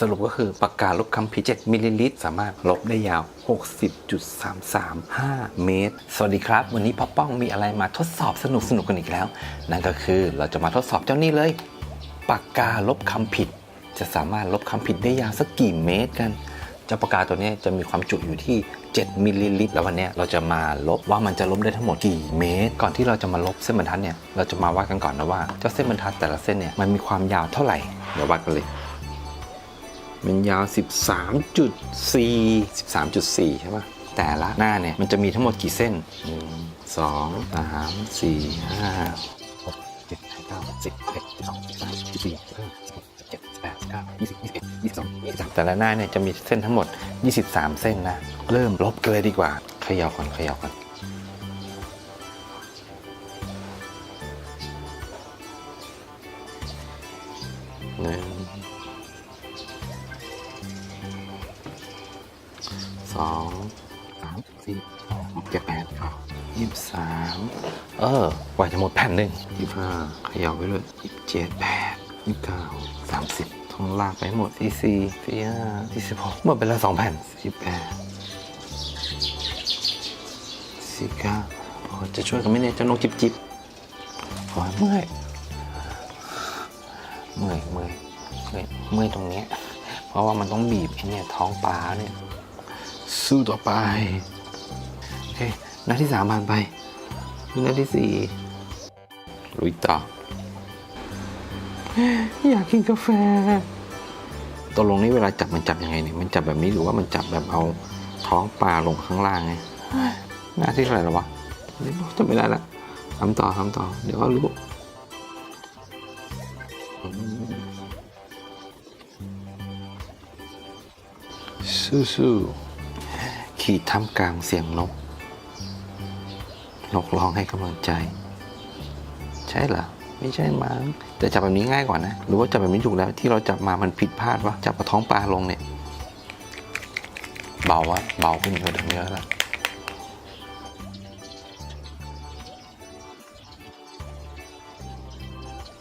สรุปก็คือปากกาลบคำผิด7มิลลิลิตรสามารถลบได้ยาว 60.335 เมตร สวัสดีครับ วันนี้พ่อป้องมีอะไรมาทดสอบสนุกสนุกๆกันอีกแล้ว นั่นก็คือเราจะมาทดสอบเจ้านี่เลย ปากกาลบคำผิด จะสามารถลบคำผิดได้ยาวสักกี่เมตรกันเจ้าปากกาตัวนี้จะมีความจุอยู่ที่ 7 มิลลิลิตร แล้ววันนี้เราจะมาลบว่ามันจะลบได้ทั้งหมดกี่เมตร ก่อนที่เราจะมาลบเส้นบรรทัดเนี่ย เราจะมาวัดกันก่อนนะว่าเจ้าเส้นบรรทัดแต่ละเส้นเนี่ยมันมีความยาวเท่าไหร่ เดี๋ยววัดกันเลย มันยาว 13.4 13.4 ใช่ปะแต่ละหน้าเนี่ย มันจะมีทั้งหมดกี่เส้น 1 2 3 4 5 6 7 8 9 10 11 12 13 14 15 16 17 18 19 20 21 22 23แต่ละหน้าเนี่ย จะมีเส้นทั้งหมด 23 เส้นนะ เริ่มลบกันเลยดีกว่าเขย่าก่อนเขย่าก่อนหนึ่ง ยี่สิบสามเออกว่าจะหมดแผ่นหนึ่งยี่สิบห้าเขย่าไปเลยยี่สิบเจ็ดแปดยี่สิบเก้าสามสิบท่องลากไปให้หมดสี่สี่สี่ห้าสี่สิบหกหมดไปแล้วสองแผ่นสี่แปดสี่เก้าโอ้จะช่วยกันไหมเนี่ยเจ้านกจิบจิบโอ้ยเมื่อยเมื่อยเมื่อยเมื่อยเมื่อยตรงเนี้ยเพราะว่ามันต้องบีบไอ้เนี่ยท้องปลาเนี่ยสู้ต่อไปโอเคห น้าที่สามผ่านไปหน้าที่สี่ลุยต่ออยากกินกาแฟตกลงนี่เวลาจับมันจับยังไงเนี่ยมันจับแบบนี้หรือว่ามันจับแบบเอาท้องปลาลงข้างล่างไงหน้าที่เท่าไหร่แล้ววะไม่รู้จำไม่ได้ละทำต่อทำต่อ เดี๋ยวก็รู้อืมสู้ๆขีดท่ามกลางเสียงนก นกร้องให้กำลังใจ ใช่เหรอไม่ใช่มั้งแต่จับแบบนี้ง่ายกว่านะ หรือว่าจับแบบนี้ถูกแล้วที่เราจับมามันผิดพลาดวะจับกระท้องปลาลงเนี่ย เบาวะเบาขึ้นกว่าเดิมเยอะละ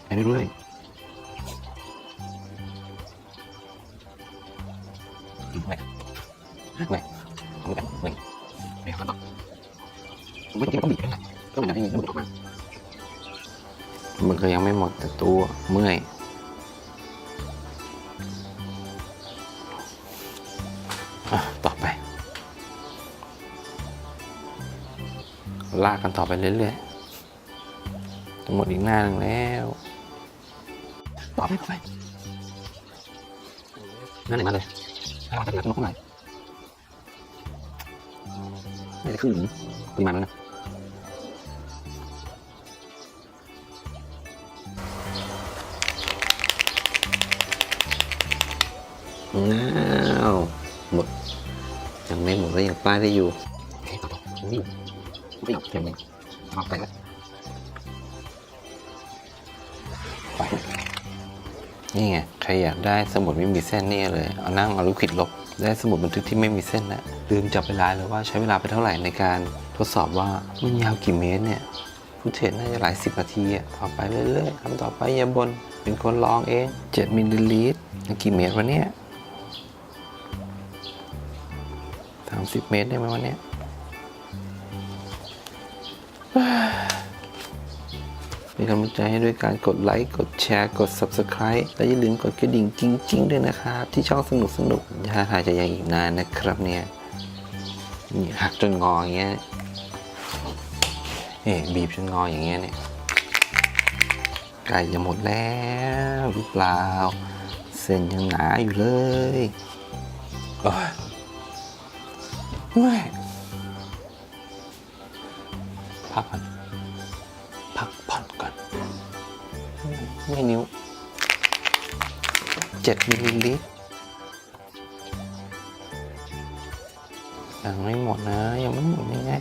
ไปเรื่อยไม่ไม่ไม่ไม่ไม่ไม่ ครับไม่ต้องต้องบีบด้วยนะก็มันให้มันหลุดออกมามันก็ยังไม่หมดแต่ตัวเมื่อยอะต่อไป ลากกันต่อไปเรื่อยๆจะหมดอีกหน้าหนึ่งแล้วต่อไปต่อไปหน้าไหนมาเลยให้เราจะเหลือตรงนู้นเท่าไหร่ไม่ได้ครึ่งหนึ่งปริมาณนั้นนะ อ้าวหมดยังไม่หมดก็ยังป้ายได้อยู่อเคต่อต่อยังไม่อยู่ไม่อยู่เดี๋ยวมันเอาไปแล้วไปนี่ไงใครอยากได้สมุดไม่มีเส้นนี่เลย เอานั่งเอาลูกขิดลบได้สมุดบันทึกที่ไม่มีเส้นนะลืมจับเวลาเลยว่าใช้เวลาไปเท่าไหร่ในการทดสอบว่ามันยาวกี่เมตรเนี่ยผู้เทรดน่าจะหลายสิบนาทีอะต่อไปเรื่อยๆทำต่อไปอย่าบนเป็นคนลองเอง 7มิลลิลิตรกี่เมตรวะเนี่ย สามสิบเมตรได้ไหมวันนี้ยเป็นกำลังใจให้ด้วยการกดไลค์กดแชร์กด Subscribe และอย่าลืมกดกระดิ่งกิ้งๆด้วยนะครับ ที่ช่องสนุกสนุกๆถ้าทายจะยังอีกนานนะครับเนี่ยหักจนงออย่างเงี้ยนี่บีบจนงออย่างเงี้ยเนี่ยใกล้จะหมดแล้วหรือเปล่า เส้นยังหนาอยู่เลย โอ้ยไม่พักก่อนพักผ่อนก่อนไม่นิ้วเจ็ดมิลลิลิตรยังไม่หมดนะ ยังไม่หมดยังไง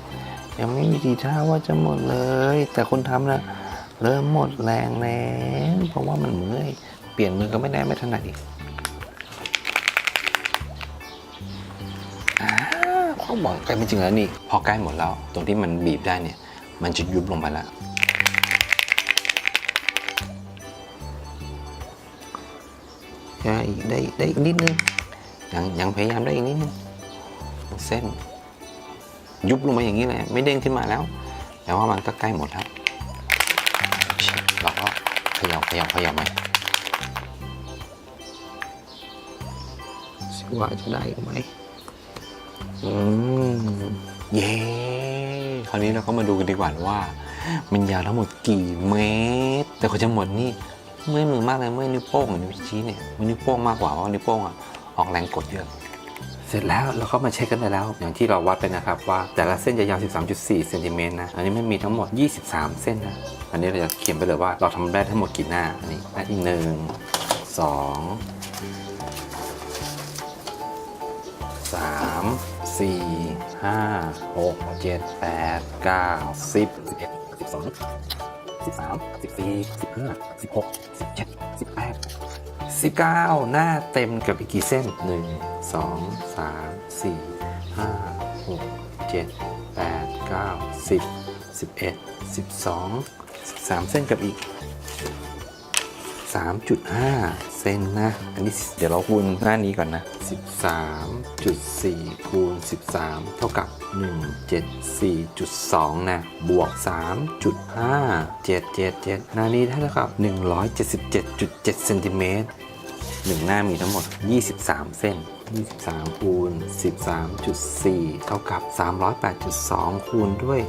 ยังไม่มีทีท่าว่าจะหมดเลย แต่คนทำนะเริ่มหมดแรงแล้วเพราะว่ามันเมื่อยเปลี่ยนมือก็ไม่ได้ไม่ถนัดอีก ขาบอกใกล้ไม่จริงแล้วนี่ พอใกล้หมดแล้ว ตรงที่มันบีบได้เนี่ย มันจะยุบลงไปแล้ว ได้ได้ได้อีกนิดนึง ยังยังพยายามได้อีกนิดนึง เส้น ยุบลงมาอย่างนี้เลย ไม่เด้งขึ้นมาแล้ว แต่ว่ามันก็ใกล้หมดแล้วเราก็เขยับขยับขยับไหมสิว่าจะได้อีกไหม อืมเย้คราวนี้เราก็มาดูกันดีกว่าว่า มันยาวทั้งหมดกี่เมตร แต่กว่าจะหมดนี่เมื่อยมือมากเลยเมื่อยนิ้วโป้งกับนิ้วชี้เนี่ยมือนิ้วโป้งมากกว่าเพราะนิ้วโป้งอะออกแรงกดเยอะเสร็จแล้วเราก็มาเช็คกันได้แล้ว อย่างที่เราวัดไปนะครับว่าแต่ละเส้นจะยาว 13.4 เซนติเมตรนะ อันนี้มันมีทั้งหมด 23 เส้นนะ อันนี้เราจะเขียนไปเลยว่าเราทำได้ทั้งหมดกี่หน้า อันนี้หน้าที่หนึ่งสองสาม สี่ห้าหกเจ็ดแปดเก้าสิบสิบเอ็ดสิบสองสิบสามสิบสี่สิบห้าสิบหกสิบเจ็ดสิบแปด19หน้าเต็มกับอีกกี่เส้น1 2 3 4 5 6 7 8 9 10 11 12 13เส้นกับอีก 13.5 เซนนะ อันนี้เดี๋ยวเราคูณหน้านี้ก่อนนะ 13.4คูณ13 เท่ากับ 174.2 นะ บวก 3.5 777 หน้านี้เท่ากับ 177.7 เซนติเมตรหนึ่งหน้ามีทั้งหมด 23 เส้น 23 คูณ 13.4 เท่ากับ 308.2 คูณด้วย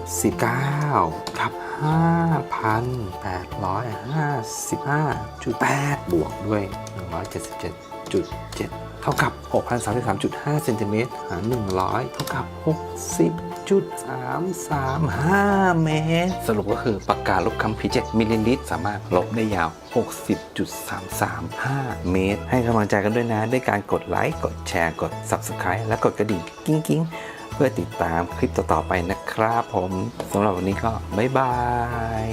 19 ครับ 5,855.8 บวกด้วย 177.7 เท่ากับ 6,033.5 เซนติเมตรหาร100 เท่ากับ 60 6.335 เมตร สรุปก็คือปากกาลบคำพิ7มิลลิลิตร สามารถลบได้ยาว 60.335 เมตร ให้กำลังใจกันด้วยนะ ด้วยการกดไลค์ กดแชร์ กด Subscribe และกดกระดิ่งกิ้งกิ้งเพื่อติดตามคลิปต่อๆไปนะครับผมสำหรับวันนี้ก็บ๊ายบาย